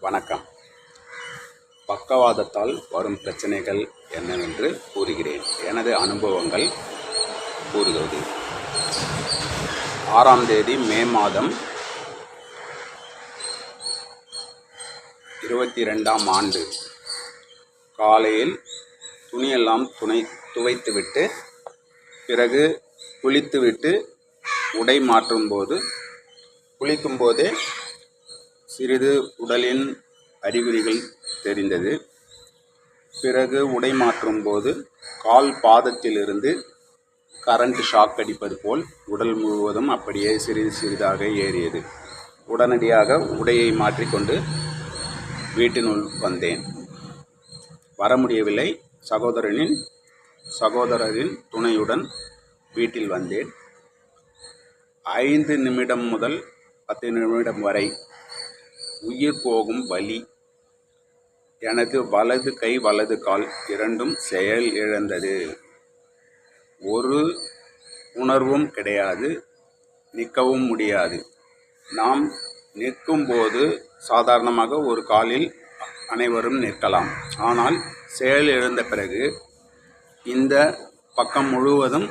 வணக்கம். பக்கவாதத்தால் வரும் பிரச்சனைகள் என்னவென்று கூறுகிறேன். எனது அனுபவங்கள் கூறுகிறது. ஆறாம் தேதி மே மாதம் இருபத்தி ரெண்டாம் ஆண்டு. காலையில் துணியெல்லாம் துணை துவைத்துவிட்டு பிறகு குளித்துவிட்டு உடை மாற்றும்போது குளிக்கும்போதே சிறிது உடலின் அறிகுறிகள் தெரிந்தது. பிறகு உடை மாற்றும் போது கால் பாதத்திலிருந்து கரண்ட் ஷாக் அடிப்பது போல் உடல் முழுவதும் அப்படியே சிறிது சிறிதாக ஏறியது. உடனடியாக உடையை மாற்றிக்கொண்டு வீட்டினுள் வந்தேன். வர முடியவில்லை. சகோதரனின் சகோதரரின் துணையுடன் வீட்டில் வந்தேன். ஐந்து நிமிடம் முதல் பத்து நிமிடம் வரை உயிர் போகும் வலி. எனது வலது கை வலது கால் இரண்டும் செயல் இழந்தது. ஒரு உணர்வும் கிடையாது நிற்கவும் முடியாது. நாம் நிற்கும்போது சாதாரணமாக ஒரு காலில் அனைவரும் நிற்கலாம். ஆனால் செயல் இழந்த பிறகு இந்த பக்கம் முழுவதும்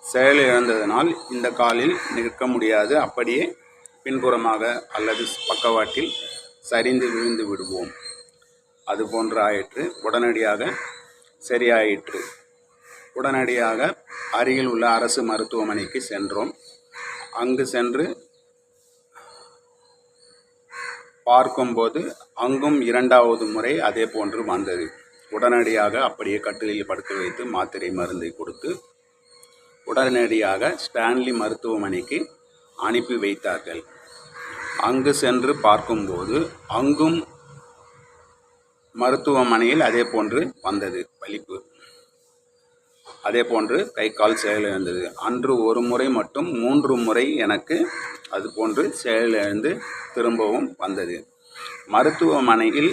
செயல் இழந்ததனால் இந்த காலில் நிற்க முடியாது. அப்படியே பின்புறமாக அல்லது பக்கவாட்டில் சரிந்து விழுந்து விடுவோம். அது போன்று ஆயிற்று. உடனடியாக சரியாயிற்று. உடனடியாக அருகில் உள்ள அரசு மருத்துவமனைக்கு சென்றோம். அங்கு சென்று பார்க்கும்போது அங்கும் இரண்டாவது முறை அதே போன்று வந்தது. உடனடியாக அப்படியே கட்டிலில் படுக்க வைத்து மாத்திரை மருந்தை கொடுத்து உடனடியாக ஸ்டான்லி மருத்துவமனைக்கு அனுப்பி வைத்தார்கள். அங்கு சென்று பார்க்கும்போது அங்கும் மருத்துவமனையில் அதே போன்று வந்தது வலிப்பு அதே போன்று கை கால் செயலிழந்தது அன்று ஒரு முறை மட்டும் மூன்று முறை எனக்கு அது போன்று செயலிழந்து திரும்பவும் வந்தது. மருத்துவமனையில்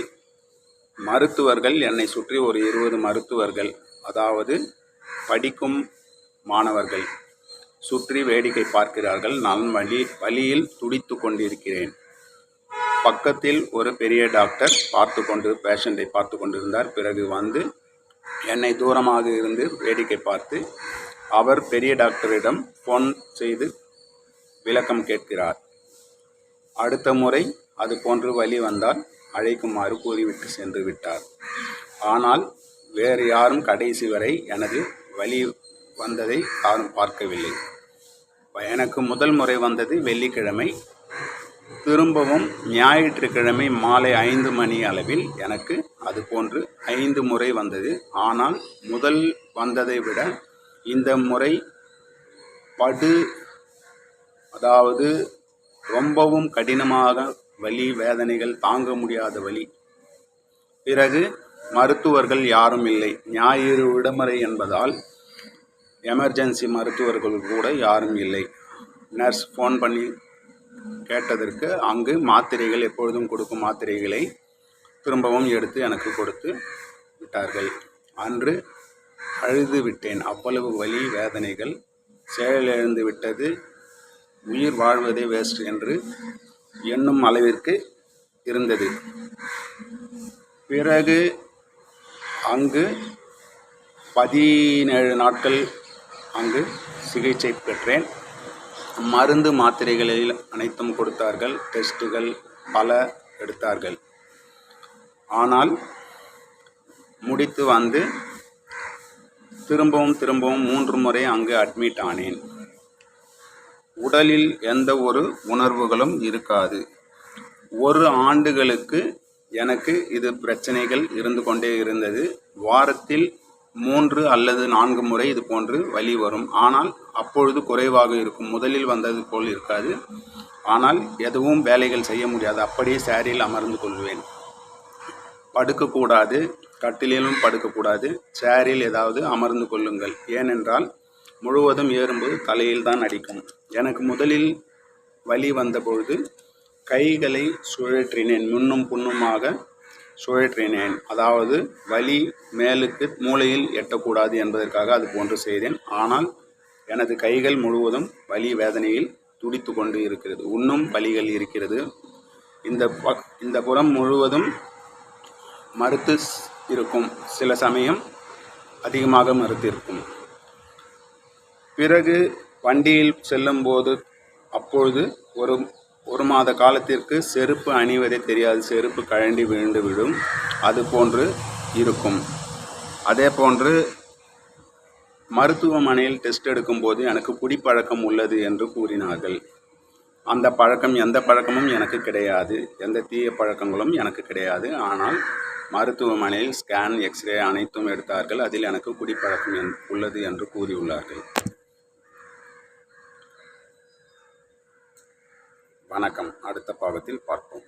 மருத்துவர்கள் என்னை சுற்றி ஒரு இருபது மருத்துவர்கள் அதாவது படிக்கும் மாணவர்கள் சுற்றி வேடிக்கை பார்க்கிறார்கள். நான் வழி வழியில் துடித்து கொண்டிருக்கிறேன். பக்கத்தில் ஒரு பெரிய டாக்டர் பார்த்து கொண்டு பேஷண்ட்டை பார்த்து கொண்டிருந்தார். பிறகு வந்து என்னை தூரமாக இருந்து வேடிக்கை பார்த்து அவர் பெரிய டாக்டரிடம் ஃபோன் செய்து விளக்கம் கேட்கிறார். அடுத்த முறை அது போன்று வழி வந்தால் அழைக்குமாறு கூறிவிட்டு சென்று விட்டார். ஆனால் வேறு யாரும் கடைசி வரை எனது வழி வந்ததை யாரும் பார்க்கவில்லை. எனக்கு முதல் முறை வந்தது வெள்ளிக்கிழமை. திரும்பவும் ஞாயிற்றுக்கிழமை மாலை ஐந்து மணி அளவில் எனக்கு அது போன்று ஐந்து முறை வந்தது. ஆனால் முதல் வந்ததை விட இந்த முறை படு அதாவது ரொம்பவும் கடினமாக வலி வேதனைகள் தாங்க முடியாத வலி. பிறகு மருத்துவர்கள் யாரும் இல்லை. ஞாயிறு விடுமுறை என்பதால் எமர்ஜென்சி மருத்துவர்கள் கூட யாரும் இல்லை. நர்ஸ் ஃபோன் பண்ணி கேட்டதற்கு அங்கு மாத்திரைகள் எப்பொழுதும் கொடுக்கும் மாத்திரைகளை திரும்பவும் எடுத்து எனக்கு கொடுத்து விட்டார்கள். அன்று அழுது விட்டேன். அவ்வளவு வலி வேதனைகள் செயலிழந்து விட்டது. உயிர் வாழ்வதே வேஸ்ட் என்று எண்ணும் அளவிற்கு இருந்தது. பிறகு அங்கு பதினேழு நாட்கள் அங்கு சிகிச்சை பெற்றேன். மருந்து மாத்திரைகளில் அனைத்தும் கொடுத்தார்கள். டெஸ்ட்டுகள் பல எடுத்தார்கள். ஆனால் முடித்து வந்து திரும்பவும் திரும்பவும் மூன்று முறை அங்கு அட்மிட் ஆனேன். உடலில் எந்த ஒரு உணர்வுகளும் இருக்காது. ஒரு ஆண்டுகளுக்கு எனக்கு இது பிரச்சனைகள் இருந்து கொண்டே இருந்தது. வாரத்தில் மூன்று அல்லது நான்கு முறை இது போன்று வலி வரும். ஆனால் அப்பொழுது குறைவாக இருக்கும். முதலில் வந்தது போல் இருக்காது. ஆனால் எதுவும் வேலைகள் செய்ய முடியாது. அப்படியே சேரில் அமர்ந்து கொள்வேன். படுக்கக்கூடாது. கட்டிலும் படுக்கக்கூடாது. சேரில் ஏதாவது அமர்ந்து கொள்ளுங்கள். ஏனென்றால் முழுவதும் ஏறும்போது தலையில் தான் அடிக்கும். எனக்கு முதலில் வலி வந்தபொழுது கைகளை சுழற்றினேன். முன்னும் புண்ணுமாக சுழற்றினேன். அதாவது வலி மேலுக்கு மூளையில் எட்டக்கூடாது என்பதற்காக அது போன்று செய்தேன். ஆனால் எனது கைகள் முழுவதும் வலி வேதனையில் துடித்து கொண்டு இருக்கிறது. இன்னும் வலிகள் இருக்கிறது. இந்த பக் இந்த புறம் முழுவதும் மறுத்து இருக்கும். சில சமயம் அதிகமாக மறுத்து இருக்கும். பிறகு வண்டியில் செல்லும்போது அப்பொழுது ஒரு ஒரு மாத காலத்திற்கு செருப்பு அணிவதே தெரியாது. செருப்பு கழண்டி விழுந்து விடும். அது போன்று இருக்கும். அதே போன்று மருத்துவமனையில் டெஸ்ட் எடுக்கும்போது எனக்கு குடிப்பழக்கம் உள்ளது என்று கூறினார்கள். அந்த பழக்கம் எந்த பழக்கமும் எனக்கு கிடையாது. எந்த தீய பழக்கங்களும் எனக்கு கிடையாது. ஆனால் மருத்துவமனையில் ஸ்கேன் எக்ஸ்ரே அனைத்தும் எடுத்தார்கள். அதில் எனக்கு குடிப்பழக்கம் என்- உள்ளது என்று கூறியுள்ளார்கள். வணக்கம். அடுத்த பாகத்தில் பார்ப்போம்.